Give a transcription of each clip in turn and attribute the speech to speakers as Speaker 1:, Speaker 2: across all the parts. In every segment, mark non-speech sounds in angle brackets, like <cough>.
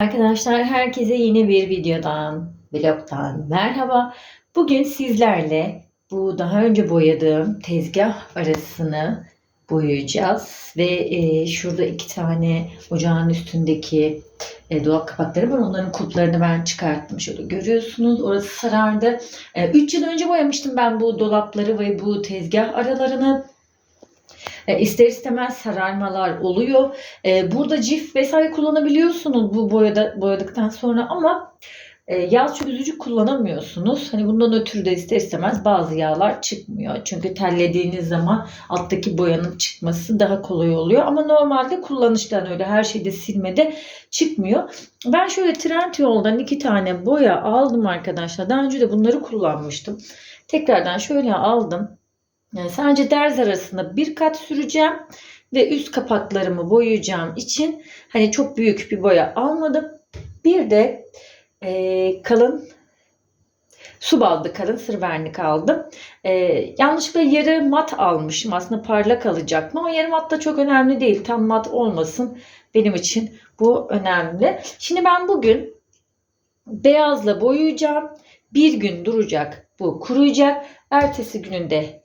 Speaker 1: Arkadaşlar herkese yeni bir videodan, vlogtan merhaba. Bugün sizlerle bu daha önce boyadığım tezgah arasını boyayacağız. Ve e, şurada iki tane ocağın üstündeki e, dolap kapakları var. Onların kulplarını ben çıkarttım. Şöyle görüyorsunuz. Orası sarardı. 3 yıl önce boyamıştım ben bu dolapları ve bu tezgah aralarını. E, ister istemez sararmalar oluyor. E, burada cif vesaire kullanabiliyorsunuz bu boyada boyadıktan sonra ama e, yağ çözücü kullanamıyorsunuz. Hani bundan ötürü de ister istemez bazı yağlar çıkmıyor. Çünkü tellediğiniz zaman alttaki boyanın çıkması daha kolay oluyor. Ama normalde kullanıştan öyle her şeyde silmede çıkmıyor. Ben şöyle Trendyol'dan iki tane boya aldım arkadaşlar. Daha önce de bunları kullanmıştım. Tekrardan şöyle aldım. Yani sadece derz arasında bir kat süreceğim ve üst kapaklarımı boyayacağım için hani çok büyük bir boya almadım. Bir de e, kalın su baldı kalın sır vernik aldım. E, yanlışlıkla yarı mat almışım. Aslında parlak alacaktım ama yarı mat da çok önemli değil. Tam mat olmasın benim için bu önemli. Şimdi ben bugün beyazla boyayacağım. Bir gün duracak bu kuruyacak. Ertesi gününde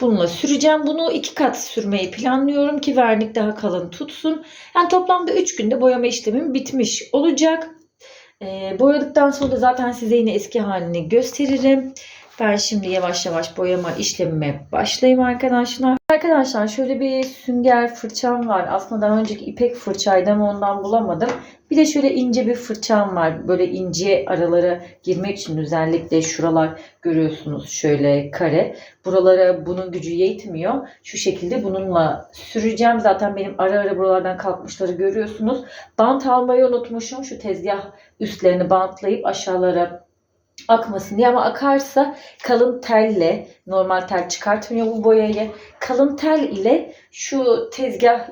Speaker 1: bununla süreceğim. Bunu iki kat sürmeyi planlıyorum ki vernik daha kalın tutsun. Yani toplamda 3 günde boyama işlemim bitmiş olacak. Ee, boyadıktan sonra da zaten size yine eski halini gösteririm. Ben şimdi yavaş yavaş boyama işlemime başlayayım arkadaşlar. Arkadaşlar şöyle bir sünger fırçam var. Aslında daha önceki ipek fırçaydı ama ondan bulamadım. Bir de şöyle ince bir fırçam var. Böyle ince aralara girmek için özellikle şuralar görüyorsunuz şöyle kare. Buralara bunun gücü yetmiyor. Şu şekilde bununla süreceğim. Zaten benim ara ara buralardan kalkmışları görüyorsunuz. Bant almayı unutmuşum. Şu tezgah üstlerini bantlayıp aşağılara akmasın diye ama akarsa kalın telle normal tel çıkartmıyor bu boyayı. Kalın tel ile şu tezgah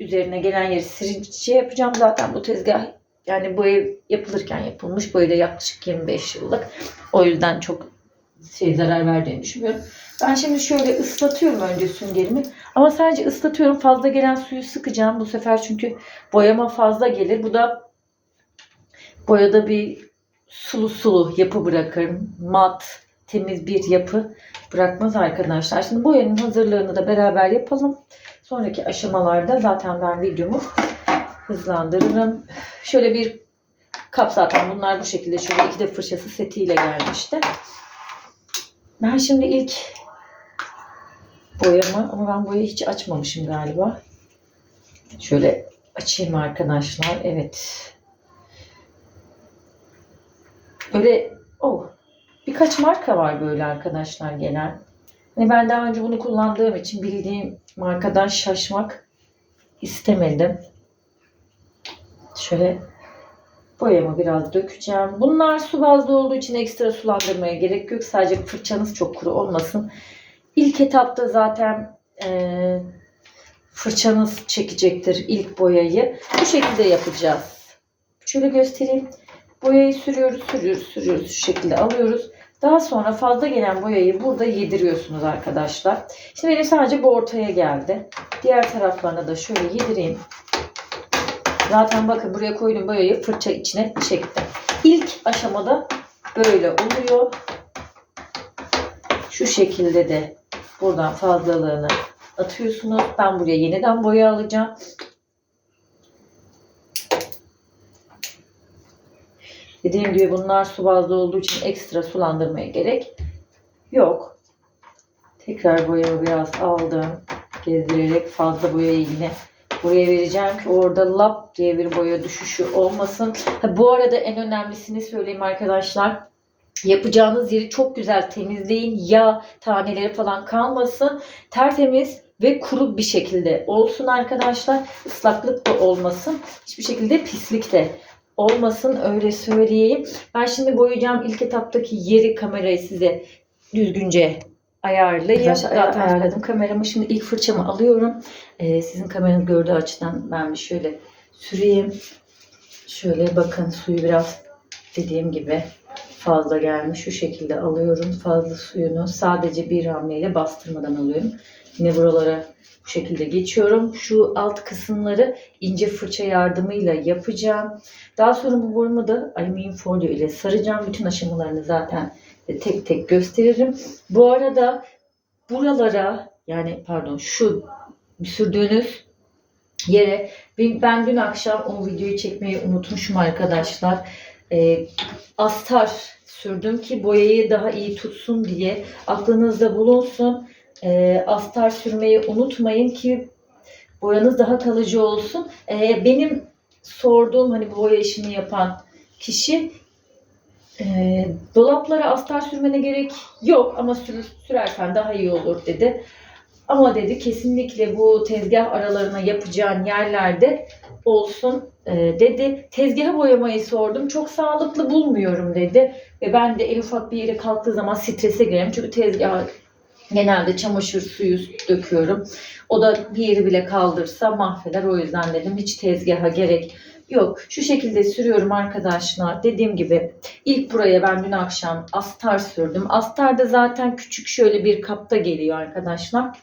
Speaker 1: üzerine gelen yeri silince yapacağım. Zaten bu tezgah yani bu ev yapılırken yapılmış. Bu evde yaklaşık 25 yıllık. O yüzden çok şey zarar verdiğini düşünmüyorum. Ben şimdi şöyle ıslatıyorum önce süngerimi. Ama sadece ıslatıyorum. Fazla gelen suyu sıkacağım bu sefer çünkü boyama fazla gelir. Bu da boyada bir sulu sulu yapı bırakırım. Mat, temiz bir yapı bırakmaz arkadaşlar. Şimdi boyanın hazırlığını da beraber yapalım. Sonraki aşamalarda zaten ben videomu hızlandırırım. Şöyle bir kap zaten bunlar bu şekilde şöyle iki de fırçası setiyle gelmişti. Ben şimdi ilk boyamı ama ben boyayı hiç açmamışım galiba. Şöyle açayım arkadaşlar. Evet. Böyle oh, birkaç marka var böyle arkadaşlar gelen. Hani ben daha önce bunu kullandığım için bildiğim markadan şaşmak istemedim. Şöyle boyamı biraz dökeceğim. Bunlar su bazlı olduğu için ekstra sulandırmaya gerek yok. Sadece fırçanız çok kuru olmasın. İlk etapta zaten e, fırçanız çekecektir ilk boyayı. Bu şekilde yapacağız. Şöyle göstereyim. Boyayı sürüyoruz, sürüyoruz, sürüyoruz. Şu şekilde alıyoruz. Daha sonra fazla gelen boyayı burada yediriyorsunuz arkadaşlar. Şimdi benim sadece bu ortaya geldi. Diğer taraflarına da şöyle yedireyim. Zaten bakın buraya koyduğum boyayı fırça içine çektim. İlk aşamada böyle oluyor. Şu şekilde de buradan fazlalığını atıyorsunuz. Ben buraya yeniden boya alacağım. Dediğim gibi bunlar su bazlı olduğu için ekstra sulandırmaya gerek yok. Tekrar boyamı biraz aldım. Gezdirerek fazla boyayı yine buraya vereceğim ki orada lap diye bir boya düşüşü olmasın. Ha, bu arada en önemlisini söyleyeyim arkadaşlar. Yapacağınız yeri çok güzel temizleyin. Yağ taneleri falan kalmasın. Tertemiz ve kuru bir şekilde olsun arkadaşlar. Islaklık da olmasın. Hiçbir şekilde pislik de olmasın öyle söyleyeyim. Ben şimdi boyayacağım ilk etaptaki yeri kamerayı size düzgünce ayarlayayım.
Speaker 2: Arkadaşlar,
Speaker 1: Zaten ayarladım kameramı. Şimdi ilk fırçamı alıyorum. Ee, sizin kameranın gördüğü açıdan ben bir şöyle süreyim. Şöyle bakın suyu biraz dediğim gibi fazla gelmiş. Şu şekilde alıyorum fazla suyunu. Sadece bir hamleyle bastırmadan alıyorum. Yine buralara bu şekilde geçiyorum. Şu alt kısımları ince fırça yardımıyla yapacağım. Daha sonra bu borumu da alüminyum folyo ile saracağım. Bütün aşamalarını zaten tek tek gösteririm. Bu arada buralara yani pardon şu sürdüğünüz yere ben dün akşam o videoyu çekmeyi unutmuşum arkadaşlar. Ee, astar sürdüm ki boyayı daha iyi tutsun diye aklınızda bulunsun. Ee, astar sürmeyi unutmayın ki boyanız daha kalıcı olsun. Ee, benim sorduğum hani bu boya işini yapan kişi e, dolaplara astar sürmene gerek yok ama sür, sürersen daha iyi olur dedi. Ama dedi kesinlikle bu tezgah aralarına yapacağın yerlerde olsun e, dedi. Tezgaha boyamayı sordum. Çok sağlıklı bulmuyorum dedi. Ve ben de en ufak bir yere kalktığı zaman strese girerim. Çünkü tezgaha genelde çamaşır suyu döküyorum. O da bir yeri bile kaldırsa mahveder. O yüzden dedim hiç tezgaha gerek yok. Şu şekilde sürüyorum arkadaşlar. Dediğim gibi ilk buraya ben dün akşam astar sürdüm. Astar da zaten küçük şöyle bir kapta geliyor arkadaşlar.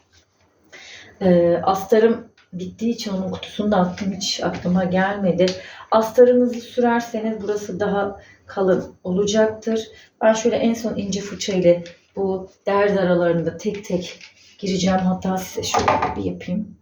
Speaker 1: Ee, astarım bittiği için onun kutusunu da attım hiç aklıma gelmedi. Astarınızı sürerseniz burası daha kalın olacaktır. Ben şöyle en son ince fırça ile bu derz aralarında tek tek gireceğim. Hatta size şöyle bir yapayım.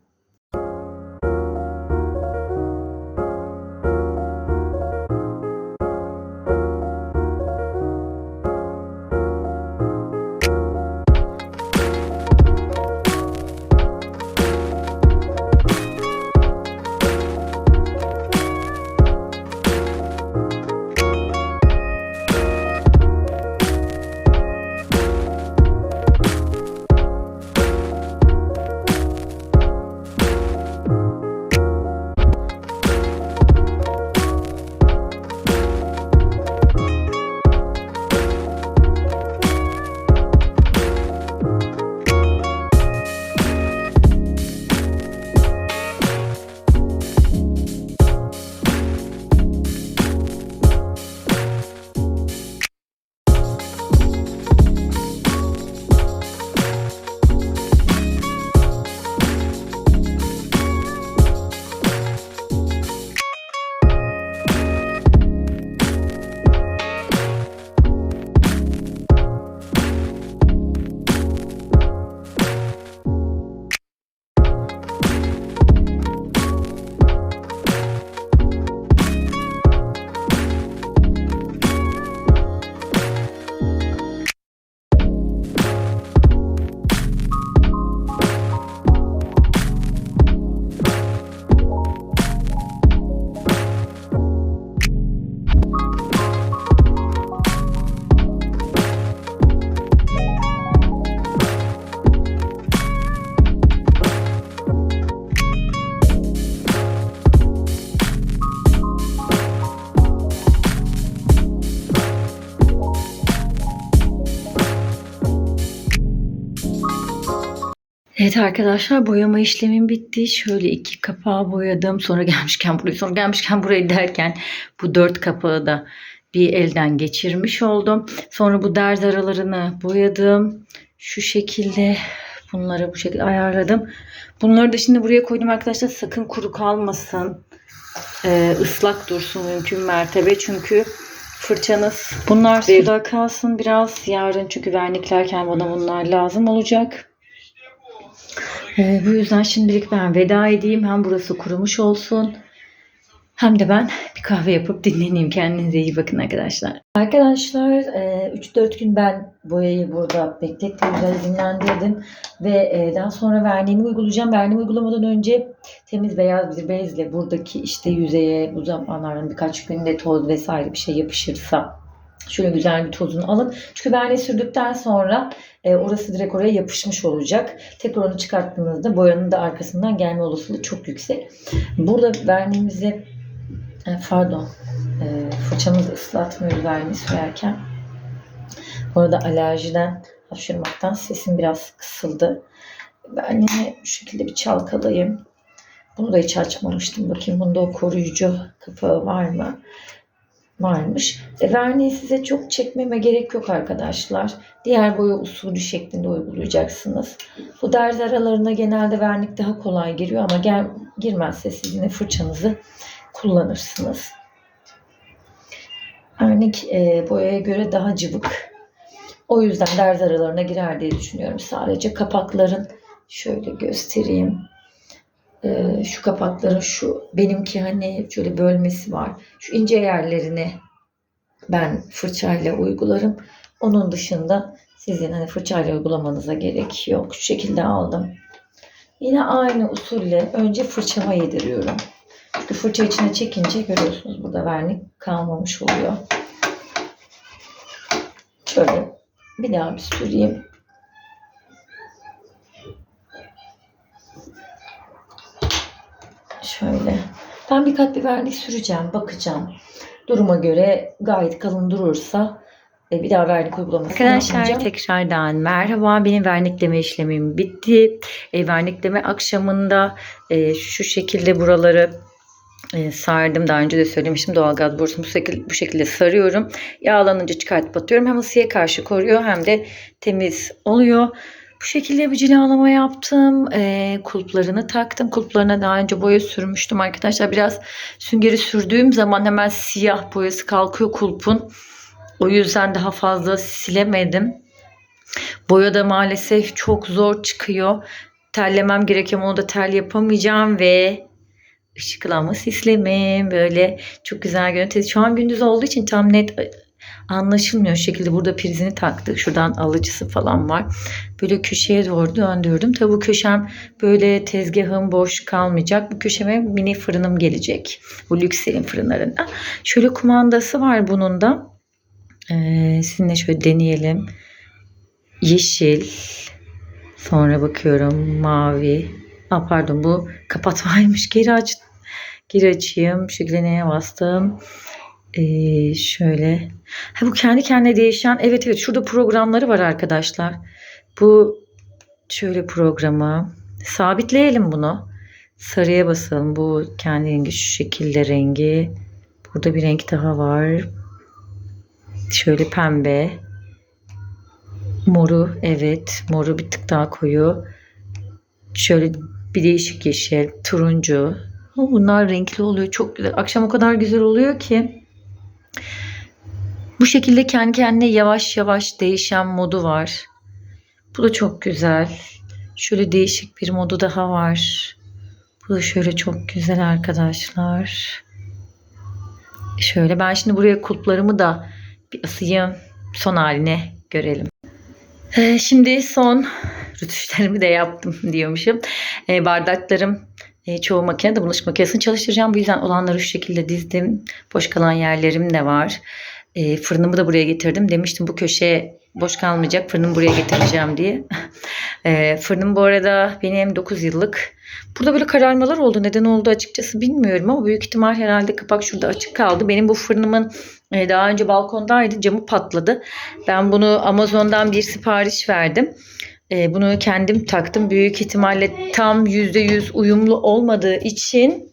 Speaker 1: Evet arkadaşlar boyama işlemim bitti. Şöyle iki kapağı boyadım. Sonra gelmişken burayı, sonra gelmişken burayı derken bu dört kapağı da bir elden geçirmiş oldum. Sonra bu derz aralarını boyadım. Şu şekilde bunları bu şekilde ayarladım. Bunları da şimdi buraya koydum arkadaşlar. Sakın kuru kalmasın. Ee, ıslak dursun mümkün mertebe. Çünkü fırçanız bunlar suda kalsın biraz yarın çünkü verniklerken bana bunlar lazım olacak. Ee, bu yüzden şimdilik ben veda edeyim. Hem burası kurumuş olsun. Hem de ben bir kahve yapıp dinleneyim. Kendinize iyi bakın arkadaşlar. Arkadaşlar e, 3-4 gün ben boyayı burada beklettim. Güzel dinlendirdim. Ve e, daha sonra verniğimi uygulayacağım. Verniğimi uygulamadan önce temiz beyaz bir bezle buradaki işte yüzeye bu zamanların birkaç günde toz vesaire bir şey yapışırsa Şöyle güzel bir tozunu alın. Çünkü verniği sürdükten sonra e, orası direkt oraya yapışmış olacak. Tekrar onu çıkarttığınızda boyanın da arkasından gelme olasılığı çok yüksek. Burada verniğimizi e, pardon e, fırçamızı ıslatmıyoruz verniği sürerken. Bu arada alerjiden hapşırmaktan sesim biraz kısıldı. Verniği bu şekilde bir çalkalayayım. Bunu da hiç açmamıştım. Bakayım bunda o koruyucu kapağı var mı? Varmış. E, verniği size çok çekmeme gerek yok arkadaşlar. Diğer boya usulü şeklinde uygulayacaksınız. Bu derz aralarına genelde vernik daha kolay giriyor ama gel, girmezse siz yine fırçanızı kullanırsınız. Vernik e, boyaya göre daha cıvık. O yüzden derz aralarına girer diye düşünüyorum. Sadece kapakların şöyle göstereyim. Ee, şu kapakların şu benimki hani şöyle bölmesi var. Şu ince yerlerini ben fırçayla uygularım. Onun dışında sizin hani fırçayla uygulamanıza gerek yok. Şu şekilde aldım. Yine aynı usulle önce fırçama yediriyorum. Çünkü fırça içine çekince görüyorsunuz burada vernik kalmamış oluyor. Şöyle bir daha bir süreyim. Şöyle. Ben bir kat bir vernik süreceğim. Bakacağım. Duruma göre gayet kalın durursa e, bir daha vernik uygulaması
Speaker 2: Arkadaşlar
Speaker 1: yapmayacağım.
Speaker 2: tekrardan merhaba. Benim vernikleme işlemim bitti. E, vernikleme akşamında e, şu şekilde buraları e, sardım. Daha önce de söylemiştim doğalgaz borusunu bu şekilde, bu şekilde sarıyorum. Yağlanınca çıkartıp atıyorum. Hem ısıya karşı koruyor hem de temiz oluyor. Bu şekilde bir cilalama yaptım. E, kulplarını taktım. Kulplarına daha önce boya sürmüştüm arkadaşlar. Biraz süngeri sürdüğüm zaman hemen siyah boyası kalkıyor kulpun. O yüzden daha fazla silemedim. Boya da maalesef çok zor çıkıyor. Terlemem gerekiyor onu da tel yapamayacağım ve ışıklanma sislemim böyle çok güzel görünüyor. Şu an gündüz olduğu için tam net anlaşılmıyor. Şekilde burada prizini taktık. Şuradan alıcısı falan var. Böyle köşeye doğru döndürdüm. Tabi bu köşem böyle tezgahım boş kalmayacak. Bu köşeme mini fırınım gelecek. Bu Lüksel'in fırınlarında. Şöyle kumandası var bunun da. Ee, sizinle şöyle deneyelim. Yeşil. Sonra bakıyorum mavi. Aa, pardon bu kapatmaymış. Geri aç. Geri açayım. Şu neye bastım? Ee, şöyle. Ha, bu kendi kendine değişen. Evet evet şurada programları var arkadaşlar. Bu şöyle programı. Sabitleyelim bunu. Sarıya basalım. Bu kendi rengi şu şekilde rengi. Burada bir renk daha var. Şöyle pembe. Moru evet. Moru bir tık daha koyu. Şöyle bir değişik yeşil. Turuncu. Bunlar renkli oluyor. Çok güzel. Akşam o kadar güzel oluyor ki. Bu şekilde kendi kendine yavaş yavaş değişen modu var. Bu da çok güzel. Şöyle değişik bir modu daha var. Bu da şöyle çok güzel arkadaşlar. Şöyle ben şimdi buraya kulplarımı da bir ısıyım son haline görelim. Ee, şimdi son <laughs> rütuşlarımı da yaptım diyormuşum. Ee, bardaklarım e, çoğu makinede bulaşık makinesini çalıştıracağım. Bu yüzden olanları şu şekilde dizdim. Boş kalan yerlerim de var. E, fırınımı da buraya getirdim. Demiştim bu köşeye boş kalmayacak. Fırınımı buraya getireceğim diye. <laughs> E, fırınım bu arada benim 9 yıllık. Burada böyle kararmalar oldu. Neden oldu açıkçası bilmiyorum ama büyük ihtimal herhalde kapak şurada açık kaldı. Benim bu fırınımın e, daha önce balkondaydı. Camı patladı. Ben bunu Amazon'dan bir sipariş verdim. E, bunu kendim taktım. Büyük ihtimalle tam %100 uyumlu olmadığı için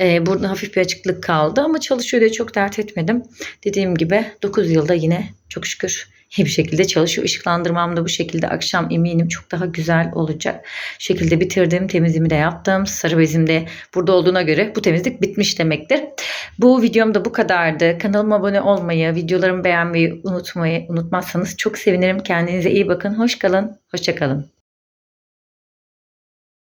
Speaker 2: e, burada hafif bir açıklık kaldı. Ama çalışıyor diye çok dert etmedim. Dediğim gibi 9 yılda yine çok şükür bir şekilde çalışıyor. Işıklandırmam da bu şekilde akşam eminim çok daha güzel olacak. Şekilde bitirdim. Temizliğimi de yaptım. Sarı bezim de burada olduğuna göre bu temizlik bitmiş demektir. Bu videom da bu kadardı. Kanalıma abone olmayı, videolarımı beğenmeyi unutmayı unutmazsanız çok sevinirim. Kendinize iyi bakın. Hoş kalın. Hoşça kalın.